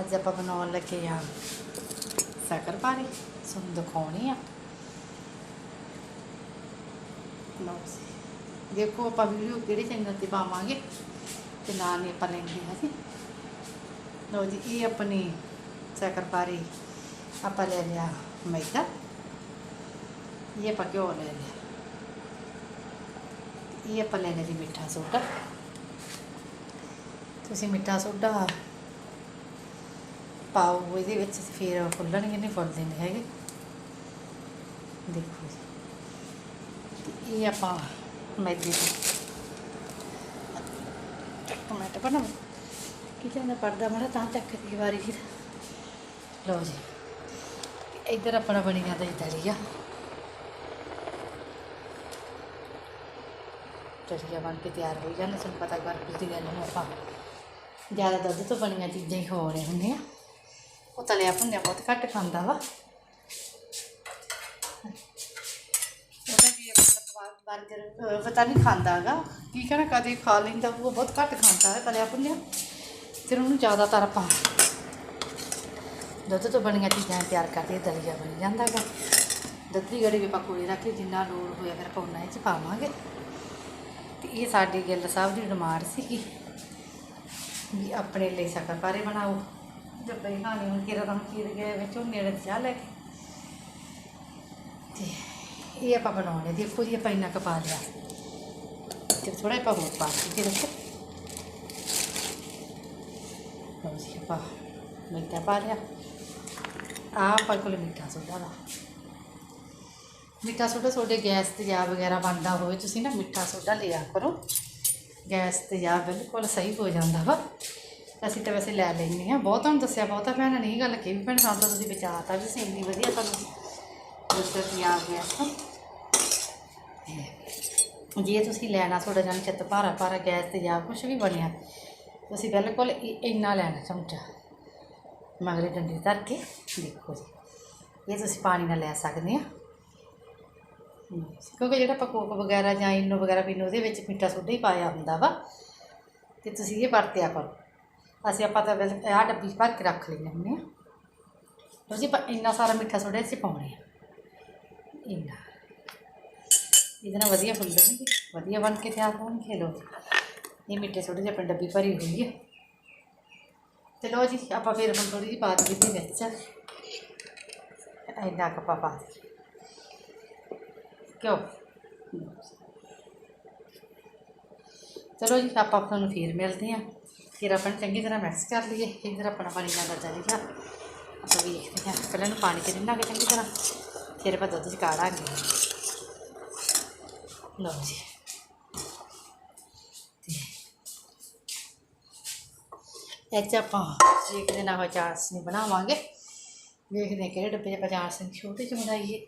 ਅੱਜ ਆਪਾਂ ਬਣਾਉਣ ਲੱਗੇ ਆ ਸ਼ੱਕਰਪਾਰੀ ਤੁਹਾਨੂੰ ਦਿਖਾਉਣੀ ਆ। ਲਓ ਦੇਖੋ ਆਪਾਂ ਵੀਡੀਓ ਕਿਹੜੇ ਚੈਨਲ ਤੇ ਪਾਵਾਂਗੇ ਤੇ ਨਾਲ ਹੀ ਆਪਾਂ ਲੈਂਦੇ ਹਾਂ ਜੀ। ਲਓ ਜੀ, ਇਹ ਆਪਣੀ ਸ਼ੱਕਰਪਾਰੀ ਆਪਾਂ ਲੈ ਲਿਆ ਮੈਦਾ, ਇਹ ਆਪਾਂ ਘਿਓ ਲੈ ਲਿਆ। ਇਹ ਆਪਾਂ ਲੈ ਲਿਆ ਜੀ ਮਿੱਠਾ ਸੋਡਾ। ਤੁਸੀਂ ਮਿੱਠਾ ਸੋਡਾ ਪਾਓ, ਇਹਦੇ ਵਿੱਚ ਫਿਰ ਫੁੱਲਣਗੇ ਨਹੀਂ, ਫੁੱਲਦੇ ਨਹੀਂ ਹੈਗੇ। ਦੇਖੋ ਜੀ। ਇਹ ਆਪਾਂ ਮੈਦੇ ਦੀ। ਟਮਾਟਰ ਬਣਾ। ਕਿਚਨ ਦਾ ਪਰਦਾ ਮੜਾ ਤਾਂ ਚੱਕ ਦੀ ਵਾਰੀ ਫਿਰ। ਲਓ ਜੀ। ਇੱਧਰ ਆਪਣਾ ਬਣੀ ਜਾਂਦਾ ਜੀ ਦਲੀਆ। ਦਲੀਆ ਬਣ ਕੇ ਤਿਆਰ ਹੋ ਜਾਂਦਾ ਸਾਨੂੰ ਪਤਾ ਕਰ ਕੁਝ ਦੀ ਗੱਲ ਨੂੰ ਆਪਾਂ ਜ਼ਿਆਦਾ ਦੁੱਧ ਤੋਂ ਬਣੀਆਂ ਚੀਜ਼ਾਂ ਹੀ ਖਵਾ ਰਹੇ ਹੁੰਦੇ ਆ। ਉਹ ਤਲਿਆ ਭੁੰਨਿਆ ਬਹੁਤ ਘੱਟ ਖਾਂਦਾ ਵਾ। ਉਹਦਾ ਵੀ ਮਤਲਬ ਬਰਗਰ ਪਤਾ ਨਹੀਂ ਖਾਂਦਾ ਹੈਗਾ। ਕੀ ਕਹਿਣਾ ਕਦੇ ਖਾ ਲੈਂਦਾ ਉਹ ਬਹੁਤ ਘੱਟ ਖਾਂਦਾ ਹੈ, ਤਲਿਆ ਭੁੰਨਿਆ। ਫਿਰ ਉਹਨੂੰ ਜ਼ਿਆਦਾਤਰ ਪਾ ਦੁੱਧ ਤੋਂ ਬਣੀਆਂ ਚੀਜ਼ਾਂ ਤਿਆਰ ਕਰਦੇ ਦਲੀਆ ਬਣ ਜਾਂਦਾ ਹੈਗਾ। ਦੁੱਧ ਦੀ ਗੜੀ ਵੀ ਆਪਾਂ ਕੋਲੇ ਰੱਖ ਕੇ ਜਿੰਨਾ ਲੋੜ ਹੋਇਆ ਫਿਰ ਆਪਾਂ ਇਹ 'ਚ ਪਾਵਾਂਗੇ। ਤੇ ਇਹ ਸਾਡੀ ਗਿੱਲ ਸਾਹਿਬ ਦੀ ਡਿਮਾਂਡ ਸੀਗੀ ਵੀ ਆਪਣੇ ਲਈ ਸ਼ੱਕਰਪਾਰੇ ਬਣਾਓ। ਜਦ ਬਈ ਖਾਣੀ ਹੁਣ ਕਿਰਾ ਤਾਂ ਖੀਰ ਗਏ ਵਿੱਚ ਉਹ ਨੇੜੇ ਤੇ ਲੈ ਕੇ। ਤੇ ਇਹ ਆਪਾਂ ਬਣਾਉਣੇ ਦੇਖੋ ਜੀ, ਆਪਾਂ ਇੰਨਾ ਕੁ ਪਾ ਲਿਆ। ਤੇ ਥੋੜਾ ਆਪਾਂ ਹੋਰ ਪਾ ਕੇ ਦੇਖੋ। ਲਓ ਜੀ, ਆਪਾਂ ਮਿੱਠਾ ਪਾ ਲਿਆ। ਆ ਆਪਾਂ ਕੋਲ ਮਿੱਠਾ ਸੋਡਾ ਵਾ। ਮਿੱਠਾ ਸੋਡਾ ਤੁਹਾਡੇ ਗੈਸ ਤੇ ਜਾ ਵਗੈਰਾ ਬਣਦਾ ਹੋਵੇ, ਤੁਸੀਂ ਨਾ ਮਿੱਠਾ ਸੋਡਾ ਲਿਆ ਕਰੋ। ਗੈਸ ਤੇ ਜਾ ਬਿਲਕੁਲ ਸਹੀ ਹੋ ਜਾਂਦਾ ਵਾ। ਅਸੀਂ ਤਾਂ ਵੈਸੇ ਲੈ ਲੈਂਦੇ ਹਾਂ। ਬਹੁਤ ਤੁਹਾਨੂੰ ਦੱਸਿਆ, ਬਹੁਤਾ ਭੈਣਾਂ ਨੇ ਇਹ ਗੱਲ ਕਹੀ ਵੀ ਭੈਣ ਸਾਨੂੰ ਤਾਂ ਤੁਸੀਂ ਬਚਾਤਾ ਵੀ ਸੀ ਇੰਨੀ ਵਧੀਆ ਤੁਹਾਨੂੰ ਦੱਸਿਆ ਪੰਜਾਬ ਆ ਗਿਆ ਜੇ ਤੁਸੀਂ ਲੈਣਾ ਤੁਹਾਡਾ ਜਾਨ ਚਿੱਤ ਭਾਰਾ ਭਾਰਾ, ਗੈਸ ਤੇ ਜਾਂ ਕੁਝ ਵੀ ਬਣਿਆ, ਤੁਸੀਂ ਬਿਲਕੁਲ ਇੰਨਾ ਲੈਣਾ ਚਮਚਾ ਮਗਲੇ ਡੰਡੀ ਧਰ ਕੇ ਦੇਖੋ ਜੀ। ਇਹ ਤੁਸੀਂ ਪਾਣੀ ਨਾਲ ਲੈ ਸਕਦੇ ਆ। ਕਿਉਂਕਿ ਜਿਹੜਾ ਆਪਾਂ ਕੋਕ ਵਗੈਰਾ ਜਾਂ ਇਨੋ ਵਗੈਰਾ ਪੀਂਦੇ, ਉਹਦੇ ਵਿੱਚ ਮਿੱਠਾ ਸੋਡਾ ਹੀ ਪਾਇਆ ਹੁੰਦਾ ਵਾ। ਤੇ ਤੁਸੀਂ ਇਹ ਵਰਤਿਆ ਕਰੋ। ਅਸੀਂ ਆਪਾਂ ਤਾਂ ਵੈਸੇ ਆਹ ਡੱਬੀ 'ਚ ਭਰ ਕੇ ਰੱਖ ਲਈ ਲੈਂਦੇ ਹਾਂ। ਆ ਆਪਾਂ ਇੰਨਾ ਸਾਰਾ ਮਿੱਠਾ ਸੋਡਾ ਇੱਥੇ ਪਾਉਣੇ ਆ। ਇੰਨਾ। ਇਹਦੇ ਨਾਲ ਵਧੀਆ ਫੁੱਲ ਫੁੱਲਣਗੇ ਵਧੀਆ ਬਣ ਕੇ ਤਿਆਰ ਹੋਣਗੇ ਲੋ ਇਹ ਮਿੱਠੇ ਸੋਡੇ ਦੀ ਆਪਣੀ ਡੱਬੀ ਭਰੀ ਹੋਈ ਹੈ ਤੇ ਲੋ ਜੀ, ਆਪਾਂ ਫਿਰ ਹੁਣ ਥੋੜੀ ਜਿਹੀ ਪਾ ਦਿੱਤੀ ਵਿੱਚ। ਇੰਨਾ ਕੁ ਆਪਾਂ ਪਾ ਕਿਉਂ ਚਲੋ ਜੀ, ਆਪਾਂ ਤੁਹਾਨੂੰ ਫਿਰ ਮਿਲਦੇ ਹਾਂ। ਫਿਰ ਆਪਾਂ ਨੂੰ ਚੰਗੀ ਤਰ੍ਹਾਂ ਮਿਕਸ ਕਰ ਲਈਏ ਫਿਰ ਆਪਣਾ ਪਾਣੀ ਨਾਲ ਚੱਲੇਗਾ ਆਪਾਂ ਵੇਖਦੇ ਹਾਂ, ਪਹਿਲਾਂ ਨੂੰ ਪਾਣੀ 'ਚ ਰਿੰਨਾਂਗੇ ਚੰਗੀ ਤਰ੍ਹਾਂ, ਫਿਰ ਆਪਾਂ ਦੁੱਧ 'ਚ ਕਾੜਾਂਗੇ। ਲਓ ਜੀ। ਤੇ ਇਹ 'ਚ ਆਪਾਂ ਦੇਖਦੇ ਨਾ ਹੋ ਚਾਸਨੀ ਬਣਾਵਾਂਗੇ, ਵੇਖਦੇ ਹਾਂ ਕਿਹੜੇ ਡੱਬੇ 'ਚ ਆਪਾਂ ਚਾਸਨੀ ਛੋਟੇ 'ਚ ਬਣਾਈਏ।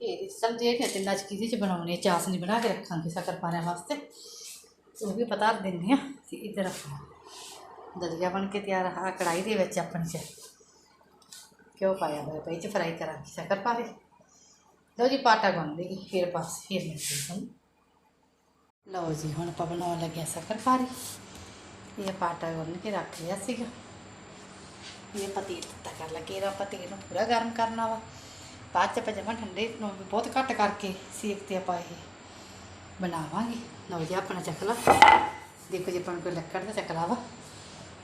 ਇਹ ਸਭ ਦੇ ਤਿੰਨਾਂ ਚ ਕਿਹਦੇ ਚ ਬਣਾਉਣੇ ਚਾਸਨੀ ਬਣਾ ਕੇ ਰੱਖਾਂਗੇ ਸ਼ੱਕਰ ਪਾਣੇ ਵਾਸਤੇ। ਉਹ ਵੀ ਪਤਾ ਦਿੰਦੇ ਆ ਤੇ ਇਧਰ ਆਪਣਾ ਦਲੀਆ ਬਣ ਕੇ ਤਿਆਰ ਆ ਕੜਾਈ ਦੇ ਵਿੱਚ ਆਪਣੀ ਚ। ਕਿਉਂ ਪਾਇਆ ਹੋਇਆ ਪਈ ਚ ਫਰਾਈ ਕਰਾਂਗੇ ਸ਼ੱਕਰ ਪਾ ਕੇ ਲਓ ਜੀ ਪਾਟਾ ਗੁੰਨ ਦੇਗੀ ਫਿਰ ਬਸ, ਫਿਰ ਮਿਲਦੇ ਹਾਂ ਲਓ ਜੀ, ਹੁਣ ਆਪਾਂ ਬਣਾਉਣ ਲੱਗਿਆ ਸ਼ੱਕਰ ਪਾਰੀ। ਇਹ ਪਾਟਾ ਗੁੰਨ ਕੇ ਰੱਖ ਲਿਆ ਸੀਗਾ। ਇਹ ਪਤੀ ਤੱਤਾ ਕਰ ਲੱਗੇ ਇਹਦਾ ਆਪਾਂ ਤੇਲ ਨੂੰ ਪੂਰਾ ਗਰਮ ਕਰਨਾ ਵਾ। ਬਾਅਦ ਚ ਆਪਾਂ ਜਮਾਂ ਠੰਡੇ ਨੂੰ ਵੀ ਬਹੁਤ ਘੱਟ ਕਰਕੇ ਸੇਕ ਤੇ ਆਪਾਂ ਇਹ ਬਣਾਵਾਂਗੇ। ਲਓ ਜੀ, ਆਪਣਾ ਚੱਕਲਾ ਦੇਖੋ ਜੀ, ਆਪਾਂ ਨੂੰ ਕੋਈ ਲੱਕੜ ਦਾ ਚੱਕਲਾ ਵਾ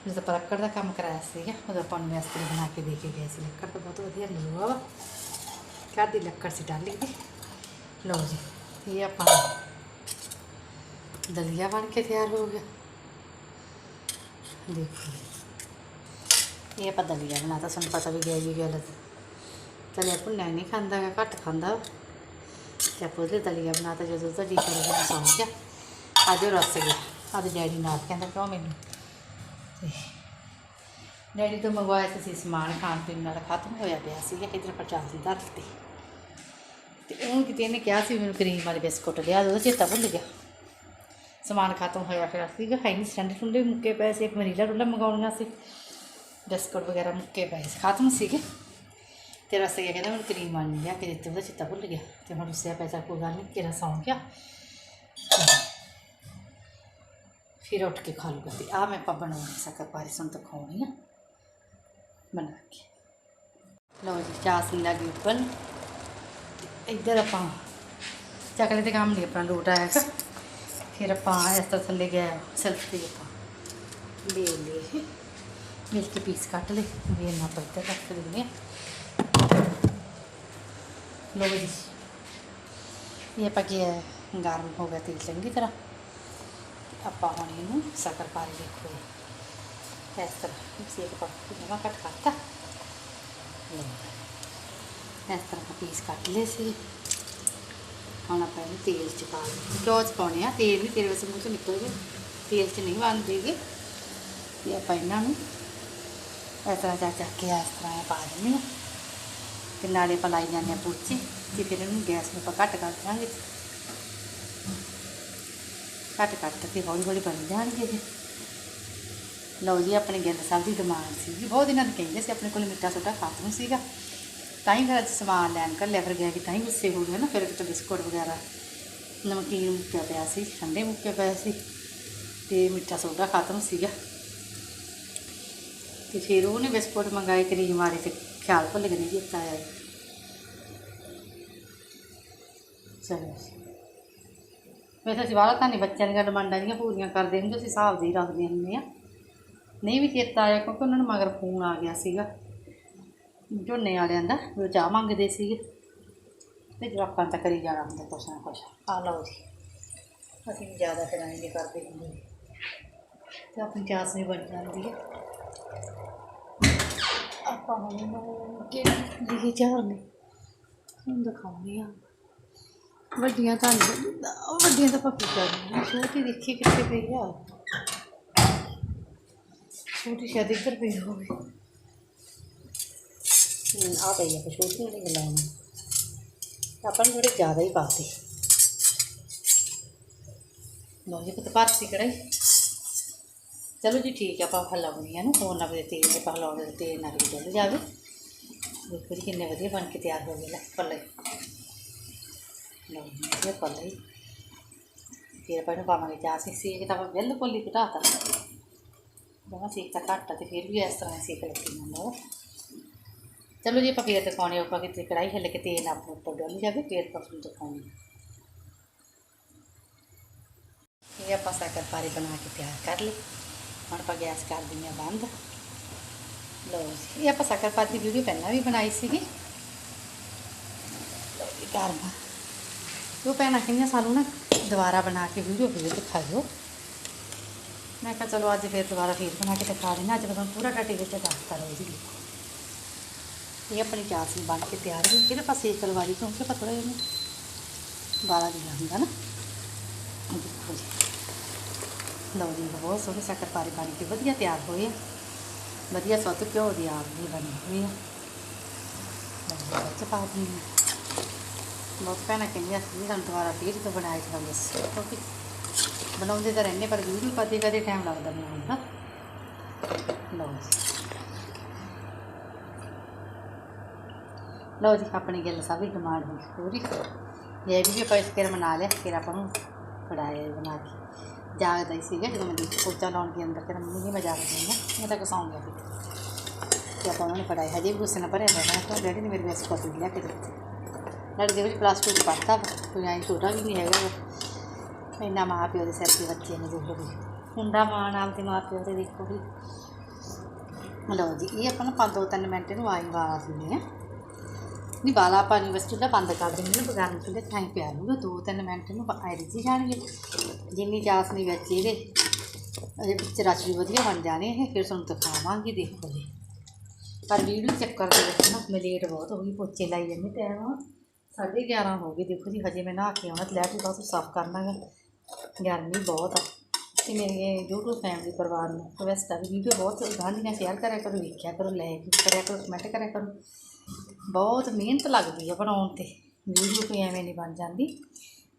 ਜਦੋਂ ਆਪਾਂ ਲੱਕੜ ਦਾ ਕੰਮ ਕਰਾਇਆ ਸੀਗਾ, ਉਦੋਂ ਆਪਾਂ ਨੂੰ ਮਿਸਤਰੀ ਬਣਾ ਕੇ ਦੇ ਕੇ ਗਏ ਸੀ। ਲੱਕੜ ਤਾਂ ਬਹੁਤ ਵਧੀਆ ਮਿਲੂਗਾ ਵਾ। ਘਰ ਦੀ ਲੱਕੜ ਸੀ, ਡਾਲੀ ਦੀ? ਲਓ ਜੀ, ਇਹ ਆਪਾਂ ਦਲੀਆ ਬਣ ਕੇ ਤਿਆਰ ਹੋ ਗਿਆ। ਦੇਖੋ ਇਹ ਆਪਾਂ ਦਲੀਆ ਬਣਾਤਾ, ਸਾਨੂੰ ਪਤਾ ਵੀ ਗਿਆ ਜੀ ਗੱਲ ਤਲਿਆ ਭੁੰਨਿਆ ਨਹੀਂ ਖਾਂਦਾ ਗਾ ਘੱਟ ਖਾਂਦਾ ਵਾ। ਤੇ ਆਪਾਂ ਉਹਦੇ ਦਲੀਆ ਬਣਾਤਾ ਜਦੋਂ ਤਾਂ ਜੀ ਕਰੇਗਾ ਸੌਂ ਗਿਆ। ਅੱਜ ਉਹ ਰਸ ਗਿਆ। ਅੱਜ ਡੈਡੀ ਨਾਲ ਕਹਿੰਦਾ, ਕਿਉਂ ਮੈਨੂੰ? ਤੇ ਡੈਡੀ ਤੋਂ ਮੰਗਵਾਇਆ ਸੀ ਸਮਾਨ ਖਾਣ ਪੀਣ ਨਾਲ, ਖਤਮ ਹੋਇਆ ਪਿਆ ਸੀਗਾ ਇਧਰ ਪਚਾਸ ਦੀ ਧਰਤੀ ਤੇ। ਉਹਨੂੰ ਕਿਤੇ ਇਹਨੇ ਕਿਹਾ ਸੀ ਮੈਨੂੰ ਕਰੀਮ ਵਾਲੇ ਬਿਸਕੁਟ ਲਿਆ ਉਹਦਾ ਚੇਤਾ ਭੁੱਲ ਗਿਆ। ਸਮਾਨ ਖਤਮ ਹੋਇਆ ਪਿਆ ਸੀਗਾ, ਹੈ ਨਹੀਂ ਸਟੈਂਡ ਟੁੰਡੇ ਮੁੱਕੇ ਪਏ ਸੀ, ਇੱਕ ਮਰੀਲਾ ਟੁੰਡਾ ਮੰਗਾਉਣਾ ਸੀ। ਬਿਸਕੁਟ ਵਗੈਰਾ ਮੁੱਕੇ ਪਏ ਸੀ, ਖਤਮ ਸੀਗੇ। ਤੇ ਰਸ ਗਿਆ ਕਹਿੰਦਾ ਮੈਨੂੰ ਕਰੀਮ ਆਣੀ ਲਿਆ ਕੇ ਦਿੱਤੀ ਉਹਦਾ ਚਿੱਤਾ ਭੁੱਲ ਗਿਆ ਤੇ ਹੁਣ ਉਸੇ ਪੈਸਾ ਕੋਈ ਗੱਲ ਨਹੀਂ ਤੇਰਾ ਸੌਂ ਗਿਆ ਫਿਰ ਉੱਠ ਕੇ ਖਾ ਲੂਗਾ ਤੇ ਆ ਮੈਂ ਆਪਾਂ ਬਣਾਉਣੀ ਸਕਰ ਪਾਰੀ ਸੁਣ ਤਾਂ ਖਾਉਣੀ ਆ ਬਣਾ ਕੇ ਲਓ ਜੀ ਚਾਸਨੀ ਲੱਗੀ ਉੱਪਰ ਇੱਧਰ ਆਪਾਂ ਚੱਕਲੇ ਤੇ ਕੰਮ ਨਹੀਂ ਆਪਣਾ ਲੋਟ ਆਇਆ ਹੈਗਾ ਫਿਰ ਆਪਾਂ ਇਸ ਤਰ੍ਹਾਂ ਥੱਲੇ ਗਿਆ ਸੈਲਫ ਤੇ ਆਪਾਂ ਲੈ ਲਏ ਮਿਰਚ ਪੀਸ ਕੱਟ ਲਏ ਵੇਲ ਨਾਲ ਪਰ ਤੇ ਰੱਖ ਦਿੰਦੇ ਆ ਲਓ ਜੀ ਇਹ ਆਪਾਂ ਕੀ ਗਰਮ ਹੋ ਗਿਆ ਤੇਲ ਚੰਗੀ ਤਰ੍ਹਾਂ। ਆਪਾਂ ਹੁਣ ਇਹਨੂੰ ਸ਼ੱਕਰ ਪਾ ਲਈ ਦੇਖੋ। ਇਸ ਤਰ੍ਹਾਂ ਸੇਕ ਪਾ ਕੇ ਨਵਾਂ ਕੱਟ ਕਰਤਾ। ਇਸ ਤਰ੍ਹਾਂ ਆਪਾਂ ਪੀਸ ਕੱਟ ਲਏ ਸੀ। ਹੁਣ ਆਪਾਂ ਇਹਨੂੰ ਤੇਲ ਚ ਪਾ ਲਈ ਘਿਓ ਚ ਪਾਉਣੇ ਆ। ਤੇਲ ਨਹੀਂ ਤੇਰੇ ਵਸੇ ਮੂੰਹ ਚੋਂ ਨਿਕਲ ਗਿਆ। ਤੇਲ ਚ ਨਹੀਂ ਬਣਦੇਗੇ ਤੇ ਆਪਾਂ ਇਹਨਾਂ ਨੂੰ ਇਸ ਤਰ੍ਹਾਂ ਚੱਕ ਚੱਕ ਕੇ ਇਸ ਤਰ੍ਹਾਂ ਇਹ ਪਾ ਦਿੰਦੇ ਹਾਂ। ਤੇ ਨਾਲੇ ਆਪਾਂ ਲਾਈ ਜਾਂਦੇ ਹਾਂ ਪੂਚੀ, ਤੇ ਫਿਰ ਇਹਨੂੰ ਗੈਸ ਨੂੰ ਆਪਾਂ ਘੱਟ ਕਰ ਦਾਂਗੇ ਘੱਟ ਘੱਟ ਕੇ ਹੌਲੀ ਹੌਲੀ ਬਣ ਜਾਣਗੇ ਜੀ ਲਓ ਜੀ, ਆਪਣੇ ਗਿੰਦ ਸਾਹਿਬ ਦੀ ਡਿਮਾਂਡ ਸੀ ਜੀ ਬਹੁਤ ਦਿਨਾਂ ਤੋਂ ਕਹਿੰਦੇ ਸੀ, ਆਪਣੇ ਕੋਲ ਮਿੱਠਾ ਸੋਡਾ ਖਾਤਮ ਸੀਗਾ। ਤਾਂ ਹੀ ਫਿਰ ਅੱਜ ਸਮਾਨ ਲੈਣ ਕਰ ਲਿਆ ਫਿਰ ਗਿਆ ਕਿ ਤਾਂ ਹੀ ਗੁੱਸੇ ਹੋ ਗਏ ਨਾ, ਫਿਰ ਕਿਤੇ ਬਿਸਕੁਟ ਵਗੈਰਾ, ਨਮਕੀਨ ਮੁੱਕਿਆ ਪਿਆ ਸੀ, ਠੰਡੇ ਮੁੱਕੇ ਪਏ ਸੀ, ਤੇ ਮਿੱਠਾ ਸੋਡਾ ਖਾਤਮ ਸੀਗਾ। ਤੇ ਫਿਰ ਉਹਨੇ ਬਿਸਕੁਟ ਮੰਗਾਏ, ਕਰੀਮ ਵਾਲੇ ਤੇ ਖਿਆਲ ਭੁੱਲ ਗਏ ਜੀ ਇੱਥੇ ਆਇਆ ਚਲੋ ਵੈਸੇ ਅਸੀਂ ਵਾਲਾ ਤਾਂ ਨਹੀਂ ਬੱਚਿਆਂ ਦੀਆਂ ਡਿਮਾਂਡਾਂ ਦੀਆਂ ਪੂਰੀਆਂ ਕਰਦੇ ਹੁੰਦੇ, ਅਸੀਂ ਹਿਸਾਬ ਦੇ ਹੀ ਰੱਖਦੇ ਹੁੰਦੇ ਆ ਨਹੀਂ ਵੀ ਚੇਤਾ ਆਇਆ ਕਿਉਂਕਿ ਉਹਨਾਂ ਨੂੰ ਮਗਰ ਫੋਨ ਆ ਗਿਆ ਸੀਗਾ। ਝੋਨੇ ਵਾਲਿਆਂ ਦਾ, ਵੀ ਉਹ ਚਾਹ ਮੰਗਦੇ ਸੀਗੇ। ਤੇ ਜਵਾਕਾਂ ਤਾਂ ਕਰੀ ਜਾਣਾ ਹੁੰਦਾ ਕੁਛ ਨਾ ਕੁਛ। ਆ ਲਓ ਜੀ। ਅਸੀਂ ਵੀ ਜ਼ਿਆਦਾ ਫਿਰ ਐਂ ਨਹੀਂ ਕਰਦੇ ਹੁੰਦੇ ਤੇ ਆਪਣੀ ਚਾਸ ਵੀ ਬਣ ਜਾਂਦੀ ਹੈ। ਆਪਾਂ ਹੁਣ ਕਿਹੜੀ ਲਿਖੀ ਚਾਹ ਨੇ ਹੁਣ ਆ ਵੱਡੀਆਂ ਤਾਂ ਵੱਡੀਆਂ ਤਾਂ ਪੱਕੀ ਕਰਨੀਆਂ ਛੋਟੀ ਦੇਖੀ ਕਿੱਥੇ ਪਈ ਆ। ਛੋਟੀ ਸ਼ਾਇਦ ਇੱਧਰ ਪਈ ਹੋਵੇ। ਆ ਪਈ ਆ ਛੋਟੀ ਵਾਲੀ ਗਲਾਉਣੀ ਆਪਾਂ ਨੂੰ ਥੋੜੇ ਜ਼ਿਆਦਾ ਹੀ ਪਾਤੇ ਲੋ ਜੀ ਪੁੱਤ ਭਰਤੀ ਕੜਾਈ ਚਲੋ ਜੀ ਠੀਕ ਹੈ ਆਪਾਂ ਹਲਾਉਣੀ ਹੈ ਨਾ ਫੋਨ ਨਾਲ ਦੇ ਤੇਲ ਤੇ ਹਲਾਉਣੇ ਦੇ ਤੇਲ ਨਾਲ ਵੀ ਡੁੱਲ ਜਾਵੇ। ਦੇਖੋ ਜੀ ਕਿੰਨੇ ਵਧੀਆ ਬਣ ਕੇ ਤਿਆਰ ਹੋ ਗਏ ਲੈ ਪੱਲੇ ਲਓ ਜੀ ਪੱਲੇ ਫਿਰ ਆਪਾਂ ਇਹਨੂੰ ਪਾਵਾਂਗੇ ਚਾਹ, ਅਸੀਂ ਸੇਕ ਤਾਂ ਆਪਾਂ ਬਿਲਕੁਲ ਹੀ ਘਟਾਤਾ ਜਮਾ ਸੇਕ ਤਾਂ ਘੱਟ ਆ ਤੇ ਫਿਰ ਵੀ ਇਸ ਤਰ੍ਹਾਂ ਹੀ ਸੇਕ ਲੱਗੀ ਜਾਂਦਾ ਚਲੋ ਜੀ, ਆਪਾਂ ਫਿਰ ਦਿਖਾਉਣੇ ਆਪਾਂ ਕਿਤੇ ਕੜਾਈ ਹਿੱਲ ਕੇ ਤੇਲ ਆਪਣੇ ਉੱਪਰ ਡੁੱਲ ਜਾਵੇ, ਫਿਰ ਆਪਾਂ ਤੁਹਾਨੂੰ ਦਿਖਾਉਣੇ ਇਹ ਆਪਾਂ ਸਾਕਰ ਪਾਰੀ ਬਣਾ ਕੇ ਤਿਆਰ ਕਰ ਲਈ ਹੁਣ ਆਪਾਂ ਗੈਸ ਕਰ ਦਿੰਦੇ ਹਾਂ ਬੰਦ। ਲੋ ਇਹ ਆਪਾਂ ਸਾਕਰ ਦੀ ਵੀਡੀਓ ਪਹਿਲਾਂ ਵੀ ਬਣਾਈ ਸੀਗੀ। ਗਰਮ ਉਹ ਭੈਣਾਂ ਕਹਿੰਦੀਆਂ ਸਾਨੂੰ ਨਾ, ਦੁਬਾਰਾ ਬਣਾ ਕੇ ਵੀਡੀਓ ਫੇਰ ਦਿਖਾਇਓ। ਮੈਂ ਕਿਹਾ ਚਲੋ ਅੱਜ ਫਿਰ ਦੁਬਾਰਾ ਫੇਰ ਬਣਾ ਕੇ ਦਿਖਾ ਦੇਣਾ ਅੱਜ ਮੈਂ ਪੂਰਾ ਡਾਟੇ ਵਿੱਚ ਦੱਸਤਾ ਰਹੀ ਜੀ ਇਹ ਆਪਣੀ ਚਾਸਨੀ ਬਣ ਕੇ ਤਿਆਰ ਹੋਈ ਇਹਦੇ ਪਾਸੇ ਕਲਵਾਰੀ ਕਿਉਂਕਿ ਆਪਾਂ ਥੋੜਾ ਜਿਹਾ ਬਾਲਾ ਦੀ ਹੁੰਦਾ ਨਾ। ਦੇਖੋ ਜੀ। ਲਓ ਜੀ, ਬਹੁਤ ਸੋਹਣੇ ਸ਼ੱਕਰ ਪਾਰੇ ਬਣ ਕੇ, ਵਧੀਆ ਤਿਆਰ ਹੋਏ ਆ। ਵਧੀਆ ਸੁੱਧ ਘਿਓ ਦੀ ਆਪ ਵੀ ਬਣੀ ਹੋਈ ਆ। ਲਓ ਪਾ ਦਿੰਦੀ ਬਹੁਤ ਭੈਣਾਂ ਕਹਿੰਦੀਆਂ ਸੀ ਸਾਨੂੰ ਦੁਬਾਰਾ ਫੇਰ ਤੋਂ ਬਣਾਏ ਤਾਂ ਕਿਉਂਕਿ ਬਣਾਉਂਦੇ ਤਾਂ ਰਹਿੰਦੇ, ਪਰ ਵੀਡੀਓ ਕਦੇ ਕਦੇ ਟਾਈਮ ਲੱਗਦਾ ਬਣਾਉਣ ਦਾ। ਲਓ ਜੀ। ਲਓ ਜੀ, ਆਪਣੀ ਗੱਲ ਸਭ ਦੀ ਡਿਮਾਂਡ ਹੋ ਪੂਰੀ। ਇਹ ਵੀ ਆਪਾਂ ਇਸ ਕਰ ਬਣਾ ਲਿਆ, ਫਿਰ ਆਪਾਂ ਨੂੰ ਫੜਾਇਆ ਬਣਾ ਕੇ ਜਾਗਦਾ ਹੀ ਸੀਗਾ ਜਦੋਂ ਮੈਂ ਦੇਖੀ ਪੋਚਾ ਲਾਉਣ ਦੇ ਅੰਦਰ ਫਿਰ ਮੰਮੀ ਨੇ ਮਜ਼ਾਕ ਦਿੰਦਾ ਮੈਂ ਤਾਂ ਕਸਾਉਂ ਗਿਆ ਫਿਰ ਤੇ ਆਪਾਂ ਉਹਨਾਂ ਨੇ ਫੜਾਇਆ। ਹਜੇ ਵੀ ਗੁੱਸੇ ਨਾਲ ਭਰਿਆ ਹੋਇਆ ਤਾਂ ਡੈਡੀ ਨੇ ਮੇਰੇ ਵਾਸਤੇ ਕੋਟੀ ਲਿਆ ਕੇ ਦਿੱਤੀ। ਲੜ ਦੇ ਵਿੱਚ ਪਲੱਸ 2 ਪੜ੍ਹਦਾ ਵਾ, ਕੋਈ ਐਂ ਛੋਟਾ ਵੀ ਨਹੀਂ ਹੈਗਾ ਵਾ। ਇੰਨਾ ਮਾਂ ਪਿਓ ਦੇ ਸਿਰ ਤੇ ਬੱਚੇ ਨੇ ਦੇਖੋ ਵੀ। ਹੁੰਦਾ ਮਾਂ ਨਾਲ ਤੇ ਮਾਂ ਪਿਓ ਦੇ ਦੇਖੋ ਵੀ। ਲਓ ਜੀ ਇਹ ਆਪਾਂ ਨੂੰ ਪੰਜ ਦੋ ਤਿੰਨ ਮਿੰਟ ਨੂੰ ਆਈ ਵਾਲਾ ਦਿੰਦੇ ਆ ਨਹੀਂ, ਵਾਲਾ ਪਾਣੀ ਬਸ ਚੁੱਲ੍ਹਾ ਬੰਦ ਕਰ ਦਿੰਦੇ ਨੇ ਬਗਾਨ ਚੁੱਲ੍ਹੇ ਟਾਈਮ ਪਿਆ ਲੂਗਾ ਦੋ ਤਿੰਨ ਮਿੰਟ ਨੂੰ ਆਏ ਰਿੱਝੀ ਜਾਣਗੇ। ਜਿੰਨੀ ਚਾਸ ਨਹੀਂ ਵਿੱਚ ਇਹਦੇ ਇਹਦੇ ਵਿੱਚ ਰਸ ਵੀ ਵਧੀਆ ਬਣ ਜਾਣੇ ਇਹ, ਫਿਰ ਤੁਹਾਨੂੰ ਦਿਖਾਵਾਂਗੇ, ਦੇਖੋ ਜੀ। ਪਰ ਵੀਡੀਓ ਚੱਕਰ ਦੇ ਵਿੱਚ ਨਾ, ਮੈਂ ਲੇਟ ਬਹੁਤ ਹੋ ਗਈ, ਪੋਚੇ ਲਾਈ ਜਾਂਦੇ ਟਾਈਮ ਸਾਢੇ 11 ਹੋ ਗਏ, ਦੇਖੋ ਜੀ, ਹਜੇ ਮੈਂ ਨਹਾ ਕੇ ਆਉਣਾ, ਤੇ ਲੈਟ ਵੀ ਬਸ ਸਾਫ਼ ਕਰਨਾ ਗਾ। ਗਰਮੀ ਬਹੁਤ ਆ। ਤੇ ਮੇਰੇ YouTube ਫੈਮਿਲੀ ਪਰਿਵਾਰ ਨੂੰ ਰਿਕਵੈਸਟ ਆ ਵੀ ਵੀਡੀਓ ਬਹੁਤ, ਗਾਂਧੀਆਂ ਸ਼ੇਅਰ ਕਰਿਆ ਕਰੋ, ਵੇਖਿਆ ਕਰੋ ਲਾਈਕ ਕਰਿਆ ਕਰੋ ਕਮੈਂਟ ਕਰਿਆ ਕਰੋ। ਬਹੁਤ ਮਿਹਨਤ ਲੱਗਦੀ ਆ ਬਣਾਉਣ ਤੇ ਵੀਡੀਓ ਕੋਈ ਐਵੇਂ ਨਹੀਂ ਬਣ ਜਾਂਦੀ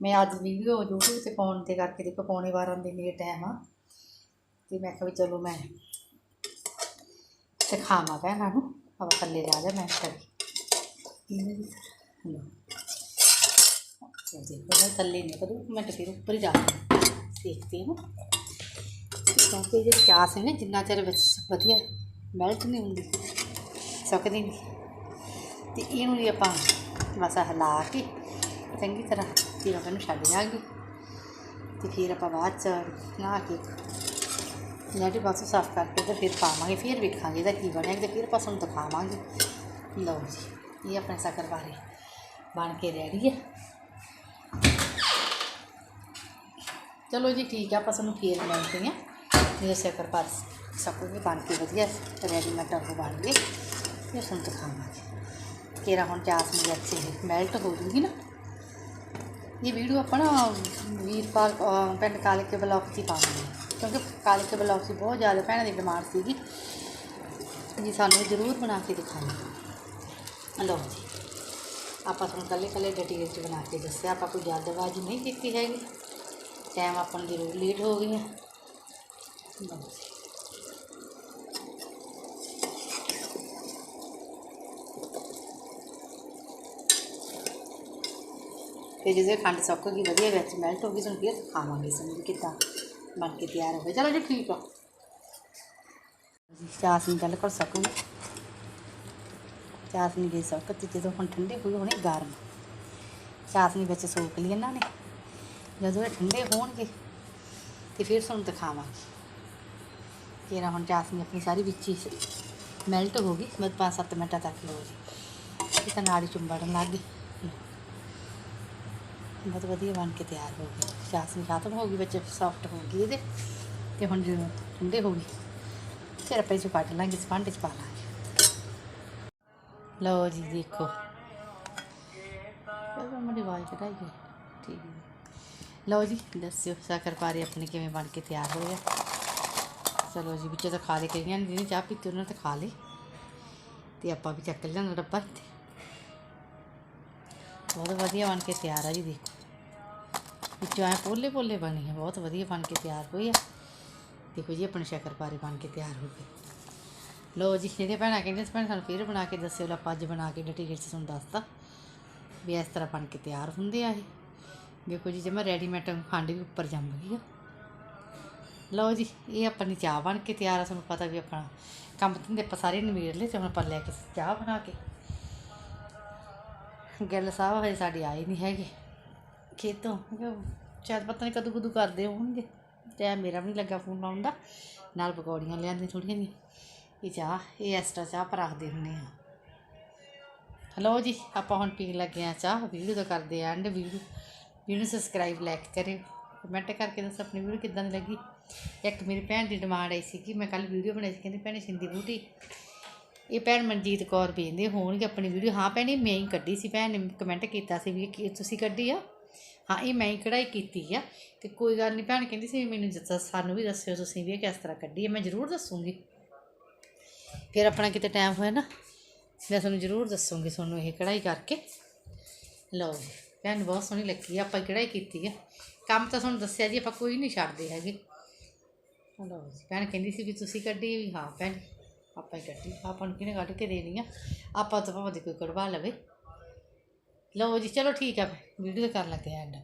ਮੈਂ ਅੱਜ ਵੀਡੀਓ YouTube ਤੇ ਪਾਉਣ ਤੇ ਕਰਕੇ ਦੇਖੋ ਪੌਣੇ 12 ਦੇ ਮੇਰੇ ਟਾਈਮ ਆ ਤੇ ਮੈਂ ਕਿਹਾ ਵੀ ਚਲੋ ਮੈਂ ਦਿਖਾਵਾਂ ਭੈਣਾਂ ਨੂੰ ਆਪਾਂ ਥੱਲੇ ਜਾ ਜਾ ਮੈਂ ਕਰੀ ਹਲੋ ये देखो मैं थल्ले नहीं करूँ मैं तो फिर ऊपर ही जा देखती हूँ ਕਿਉਂਕਿ ਇਹ ਚਾਸ ਹੈ ਨਾ ਜਿੰਨਾ ਚਿਰ ਵਿੱਚ ਵਧੀਆ ਮੈਲਟ ਨਹੀਂ ਹੁੰਦੀ ਸੁੱਕਦੀ ਨਹੀਂ ਤੇ ਇਹਨੂੰ ਵੀ ਆਪਾਂ ਮਸਾ ਹਿਲਾ ਕੇ ਚੰਗੀ ਤਰ੍ਹਾਂ ਫਿਰ ਆਪਾਂ ਨੂੰ ਛੱਡ ਦਿਆਂਗੇ। ਤੇ ਫਿਰ ਆਪਾਂ ਬਾਅਦ ਚ ਨਹਾ ਕੇ ਲੈਟੀ ਬਾਕਸ ਸਾਫ਼ ਕਰਕੇ ਤੇ ਫਿਰ ਪਾਵਾਂਗੇ, ਫਿਰ ਵੇਖਾਂਗੇ ਇਹਦਾ ਕੀ ਬਣਿਆ ਤੇ ਫਿਰ ਆਪਾਂ ਤੁਹਾਨੂੰ ਦਿਖਾਵਾਂਗੇ। ਲਓ ਜੀ, ਇਹ ਆਪਣੇ ਸ਼ੱਕਰ ਬਾਰੇ ਬਣ ਕੇ ਰੈਡੀ ਹੈ ਚਲੋ ਜੀ ਠੀਕ ਹੈ ਆਪਾਂ ਤੁਹਾਨੂੰ ਫੇਰ ਮਿਲਦੇ ਹਾਂ ਮੇਰੇ ਸ਼ੱਕਰ ਸਭ ਕੁਝ ਬਣ ਕੇ ਵਧੀਆ ਰੈਡੀਮੇਡ ਉਹ ਬਣ ਗਏ ਇਹ ਤੁਹਾਨੂੰ ਦਿਖਾਵਾਂਗੇ। ਤੇਰਾ ਹੁਣ ਚਾਸ ਨੂੰ ਅੱਛੇ ਮੈਲਟ ਹੋ ਜੂਗੀ ਨਾ। ਇਹ ਵੀਡੀਓ ਆਪਾਂ ਨਾ ਵੀਰਪਾਲ ਪਿੰਡ ਕਾਲੇ ਕੇ ਬਲੌਕ 'ਚ ਹੀ ਪਾਵਾਂਗੇ। ਕਿਉਂਕਿ ਕਾਲੇ ਕੇ ਬਲੌਕ 'ਚ ਬਹੁਤ ਜ਼ਿਆਦਾ ਭੈਣਾਂ ਦੀ ਡਿਮਾਂਡ ਸੀਗੀ। ਜੀ, ਸਾਨੂੰ ਜ਼ਰੂਰ ਬਣਾ ਕੇ ਦਿਖਾਣਾ ਲਓ ਜੀ, ਆਪਾਂ ਤੁਹਾਨੂੰ ਕੱਲੇ ਕੱਲੇ ਡਿਟੇਲ 'ਚ ਬਣਾ ਕੇ ਦੱਸਿਆ। ਆਪਾਂ ਕੋਈ ਜਲਦਬਾਜ਼ੀ ਨਹੀਂ ਕੀਤੀ ਹੈਗੀ। ਟਾਈਮ ਆਪਾਂ ਨੂੰ ਜ਼ਰੂਰ ਲੇਟ ਹੋ ਗਈਆਂ ਲਓ ਜੀ। ਤੇ ਜਦੋਂ ਇਹ ਖੰਡ ਸੁੱਕ ਗਈ ਵਧੀਆ ਵਿੱਚ ਮੈਲਟ ਹੋ ਗਈ ਤੁਹਾਨੂੰ ਫਿਰ ਖਾਵਾਂਗੇ ਸਾਨੂੰ ਵੀ ਕਿੱਦਾਂ ਬਣ ਕੇ ਤਿਆਰ ਹੋ ਗਏ ਚਲੋ ਜੀ ਠੀਕ ਆ ਜੀ ਚਾਸਨੀ ਬਿਲਕੁਲ ਸੁੱਕ ਗਈ ਚਾਸਨੀ ਦੇ ਸੁੱਕ ਤੇ ਜਦੋਂ ਹੁਣ ਠੰਡੇ ਹੋਈ ਹੋਣੀ ਗਰਮ ਚਾਸਨੀ ਵਿੱਚ ਸੋਕ ਲਈ ਇਹਨਾਂ ਨੇ ਜਦੋਂ ਇਹ ਠੰਡੇ ਹੋਣਗੇ ਤੇ ਫਿਰ ਤੁਹਾਨੂੰ ਦਿਖਾਵਾਂਗੇ ਤੇਰਾ ਹੁਣ ਚਾਸਨੀ ਆਪਣੀ ਸਾਰੀ ਵਿੱਚ ਹੀ ਮੈਲਟ ਹੋ ਗਈ ਬਸ 5-7 ਮਿੰਟਾਂ ਤੱਕ ਲਓ ਜੀ ਇਹ ਤਾਂ ਨਾੜੀ ਚੁੰਬੜਨ ਲੱਗ ਗਈ ਲਓ। ਬਹੁਤ ਵਧੀਆ ਬਣ ਕੇ ਤਿਆਰ ਹੋ ਗਈ। ਚਾਸਨੀ ਖਤਮ ਹੋ ਗਈ, ਵਿੱਚ ਸੌਫਟ ਹੋ ਗਈ ਇਹਦੇ ਤੇ ਹੁਣ ਜਦੋਂ ਠੰਡੇ ਹੋ ਗਈ ਫਿਰ ਆਪਾਂ ਇਹ 'ਚੋਂ ਕੱਢ ਲਾਂਗੇ, ਇਸ ਭਾਂਡੇ 'ਚ ਪਾ ਲਾਂਗੇ। ਲਓ ਜੀ, ਦੇਖੋ। ਚਲੋ ਮੇਰੀ ਆਵਾਜ਼ ਕਢਾਈ ਗਈ ਠੀਕ ਹੈ। ਲਓ ਜੀ, ਦੱਸਿਓ, ਸ਼ੱਕਰ ਪਾਰੇ ਆਪਣੇ ਕਿਵੇਂ ਬਣ ਕੇ ਤਿਆਰ ਹੋਏ ਆ ਚਲੋ ਜੀ, ਵਿੱਚੋਂ ਤਾਂ ਖਾ ਲੇ ਕਈਆਂ ਨੇ, ਜਿਹਨੇ ਚਾਹ ਪੀਤੀ ਉਹਨਾਂ ਨੇ ਤਾਂ ਖਾ ਲਈ। ਤੇ ਆਪਾਂ ਵੀ ਚੱਕ ਲਿਆਂਦਾ ਡੱਬਾ ਤੇ ਬਹੁਤ ਵਧੀਆ ਬਣ ਕੇ ਤਿਆਰ ਆ ਜੀ, ਦੇਖੋ। ਵਿੱਚੋਂ ਐ ਪੋਲੇ ਪੋਲੇ ਬਣੀ ਆ ਬਹੁਤ ਵਧੀਆ ਬਣ ਕੇ ਤਿਆਰ ਹੋਈ ਆ ਦੇਖੋ ਜੀ, ਆਪਣੇ ਸ਼ੱਕਰਪਾਰੇ ਬਣ ਕੇ ਤਿਆਰ ਹੋ ਗਈ ਲੋ ਜੀ ਜਿਹੜੇ ਭੈਣਾਂ ਕਹਿੰਦੇ ਸੀ, ਭੈਣ ਸਾਨੂੰ ਫਿਰ ਬਣਾ ਕੇ ਦੱਸਿਓ, ਲਾ ਅੱਜ ਬਣਾ ਕੇ ਡਿਟੇਲ ਚ ਤੁਹਾਨੂੰ ਦੱਸਤਾ। ਵੀ ਇਸ ਤਰ੍ਹਾਂ ਬਣ ਕੇ ਤਿਆਰ ਹੁੰਦੇ ਆ ਇਹ। ਦੇਖੋ ਜੀ ਜਿਵੇਂ ਰੈਡੀਮੇਡ ਖੰਡ ਵੀ ਉੱਪਰ ਜੰਮ ਗਈ ਆ। ਲਓ ਜੀ, ਇਹ ਆਪਣੀ ਚਾਹ ਬਣ ਕੇ ਤਿਆਰ ਆ, ਤੁਹਾਨੂੰ ਪਤਾ ਵੀ ਆਪਣਾ ਕੰਮ ਧੰਦੇ ਆਪਾਂ ਸਾਰੇ ਨਿਬੇੜ ਲਏ ਤੇ ਹੁਣ ਆਪਾਂ ਲੈ ਕੇ ਚਾਹ ਬਣਾ ਕੇ। ਗੱਲ ਸਾਹਿਬ ਹਜੇ ਸਾਡੇ ਆਏ ਨਹੀਂ ਹੈਗੇ। ਖੇਤੋਂ। ਸ਼ਾਇਦ ਪਤਾ ਨਹੀਂ ਕਦੋਂ ਕਦੋਂ ਕਰਦੇ ਹੋਣਗੇ। ਟਾਈਮ ਮੇਰਾ ਵੀ ਨਹੀਂ ਲੱਗਾ ਫੋਨ ਲਾਉਣ ਦਾ। ਨਾਲ ਪਕੌੜੀਆਂ ਲਿਆਂਦੇ ਥੋੜੀਆਂ ਜਿਹੀਆਂ। ਇਹ ਚਾਹ, ਇਹ ਐਕਸਟਰਾ ਚਾਹ ਪਰ ਰੱਖਦੇ ਹੁੰਦੇ ਆ ਹਲੋ ਜੀ, ਆਪਾਂ ਹੁਣ ਪੀਣ ਲੱਗੇ ਆ ਚਾਹ। ਵੀਡੀਓ ਦਾ ਕਰਦੇ ਆ and video. Video subscribe like ਕਰਿਓ। ਕਮੈਂਟ ਕਰਕੇ ਦੱਸੋ ਆਪਣੀ ਵੀਡੀਓ ਕਿੱਦਾਂ ਦੀ ਲੱਗੀ। ਇੱਕ ਮੇਰੀ ਭੈਣ ਦੀ ਡਿਮਾਂਡ ਆਈ ਸੀ ਕਿ ਮੈਂ ਕੱਲ ਵੀਡੀਓ ਬਣਾਈ ਸੀ। ਕਹਿੰਦੀ, ਭੈਣੇ ਸਿੰਦੀ ਬੂਟੀ। ਇਹ ਭੈਣ ਮਨਜੀਤ ਕੌਰ ਵੇਖਦੇ ਹੋਣਗੇ ਆਪਣੀ ਵੀਡੀਓ, ਹਾਂ ਭੈਣੇ, ਮੈਂ ਹੀ ਕੱਢੀ ਸੀ। ਭੈਣ ਨੇ ਕਮੈਂਟ ਕੀਤਾ ਸੀ ਵੀ ਕੀ ਤੁਸੀਂ ਕੱਢੀ ਆ? ਹਾਂ, ਇਹ ਮੈਂ ਹੀ ਕਢਾਈ ਕੀਤੀ ਆ ਤੇ ਕੋਈ ਗੱਲ ਨਹੀਂ ਭੈਣ ਕਹਿੰਦੀ ਸੀ ਮੈਨੂੰ ਦੱਸੋ ਸਾਨੂੰ ਵੀ ਦੱਸਿਓ ਤੁਸੀਂ ਵੀ ਇਹ ਕਿਸ ਤਰ੍ਹਾਂ ਕੱਢੀ ਹੈ ਮੈਂ ਜ਼ਰੂਰ ਦੱਸੂਗੀ। ਫਿਰ ਆਪਣਾ ਕਿਤੇ ਟਾਈਮ ਹੋਇਆ ਨਾ, ਮੈਂ ਤੁਹਾਨੂੰ ਜ਼ਰੂਰ ਦੱਸੂਗੀ ਤੁਹਾਨੂੰ ਇਹ ਕਢਾਈ ਕਰਕੇ। ਲਓ ਜੀ, ਭੈਣ ਨੂੰ ਬਹੁਤ ਸੋਹਣੀ ਲੱਗੀ ਆ, ਆਪਾਂ ਕਢਾਈ ਕੀਤੀ ਆ। ਕੰਮ ਤਾਂ ਤੁਹਾਨੂੰ ਦੱਸਿਆ ਜੀ, ਆਪਾਂ ਕੋਈ ਨਹੀਂ ਛੱਡਦੇ ਹੈਗੇ। ਲਓ ਜੀ, ਭੈਣ ਕਹਿੰਦੀ ਸੀ ਵੀ ਤੁਸੀਂ ਕੱਢੀ ਵੀ ਹਾਂ ਭੈਣ, ਆਪਾਂ ਹੀ ਕੱਢੀ, ਆਪਾਂ ਨੂੰ ਕਿਹਨੇ ਕੱਢ ਕੇ ਦੇਣੀ ਆ? ਆਪਾਂ ਤਾਂ ਭਾਵੇਂ ਕੋਈ ਕਢਵਾ ਲਵੇ। ਲਓ ਜੀ ਚਲੋ ਠੀਕ ਆ ਵੀਡੀਓ ਕਰ ਲੱਗੇ ਐਂਡ